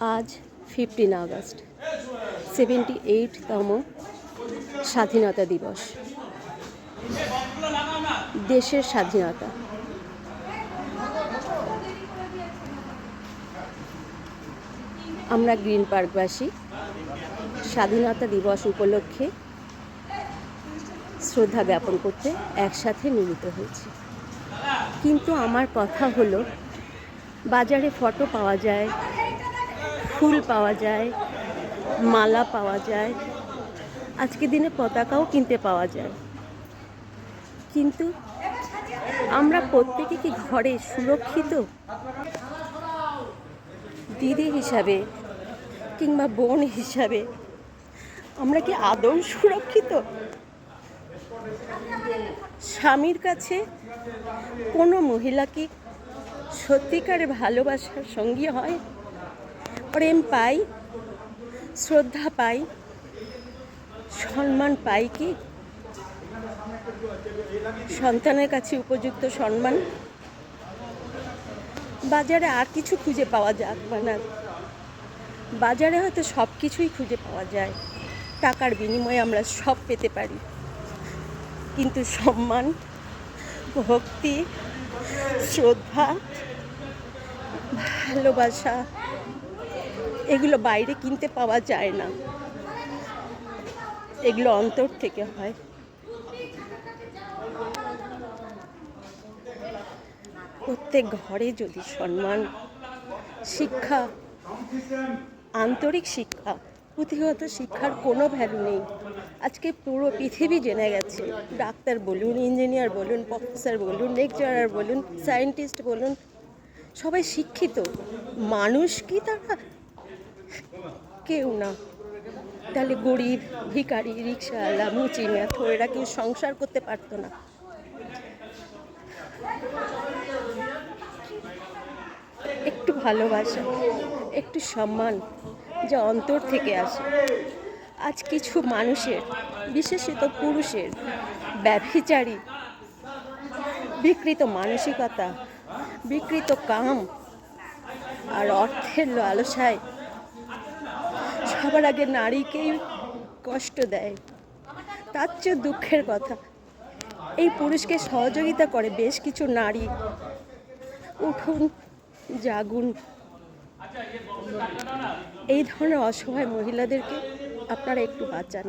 আজ fifteen August seventy এইটতম স্বাধীনতা দিবস। দেশের স্বাধীনতা। আমরা গ্রিন পার্কবাসী, স্বাধীনতা দিবস উপলক্ষে শ্রদ্ধা জ্ঞাপন করতে একসাথে মিলিত হয়েছি। কিন্তু আমার কথা হলো, বাজারে ফটো পাওয়া যায় ফুল পাওয়া যায়, মালা পাওয়া যায়, আজকে দিনে পতাকাও কিনতে পাওয়া যায়। কিন্তু আমরা প্রত্যেকে কি ঘরে সুরক্ষিত? দিদি হিসাবে কিংবা বোন হিসাবে আমরা কি আদৌ সুরক্ষিত? স্বামীর কাছে কোনো মহিলা কি সত্যিকারের ভালোবাসার সঙ্গী হয়? প্রেম পাই, শ্রদ্ধা পাই, সম্মান পাই কি? সন্তানের কাছে উপযুক্ত সম্মান। বাজারে আর কিছু খুঁজে পাওয়া যাক বা না। বাজারে হয়তো সব কিছুই খুঁজে পাওয়া যায়। টাকার বিনিময়ে আমরা সব পেতে পারি। কিন্তু সম্মান, ভক্তি, শ্রদ্ধা, ভালোবাসা এগুলো বাইরে কিনতে পাওয়া যায় না। এগুলো অন্তর থেকে হয়। প্রত্যেক ঘরে যদি সম্মান, শিক্ষা, আন্তরিক শিক্ষা, পুঁথিগত শিক্ষার কোনো ভ্যালু নেই। আজকে পুরো পৃথিবী জেনে গেছে। ডাক্তার বলুন ইঞ্জিনিয়ার বলুন প্রফেসর বলুন লেকচারার বলুন সায়েন্টিস্ট বলুন, সবাই শিক্ষিত। মানুষ কি তারা কেউ না। তাহলে গরিব, ভিখারি রিক্সাওয়ালা মুচি ম্যাথো এরা কেউ সংসার করতে পারতো না। একটু ভালোবাসা, একটু সম্মান যা অন্তর থেকে আসে। আজ কিছু মানুষের, বিশেষত পুরুষের, ব্যভিচারী, বিকৃত মানসিকতা, বিকৃত কাম আর অর্থের লালসায় সবার আগে নারীকেই কষ্ট দেয়। তার চেয়ে দুঃখের কথা, এই পুরুষকে সহযোগিতা করে বেশ কিছু নারী উঠুন, জাগুন। এই ধরনের অসহায় মহিলাদেরকে আপনারা একটু বাঁচান।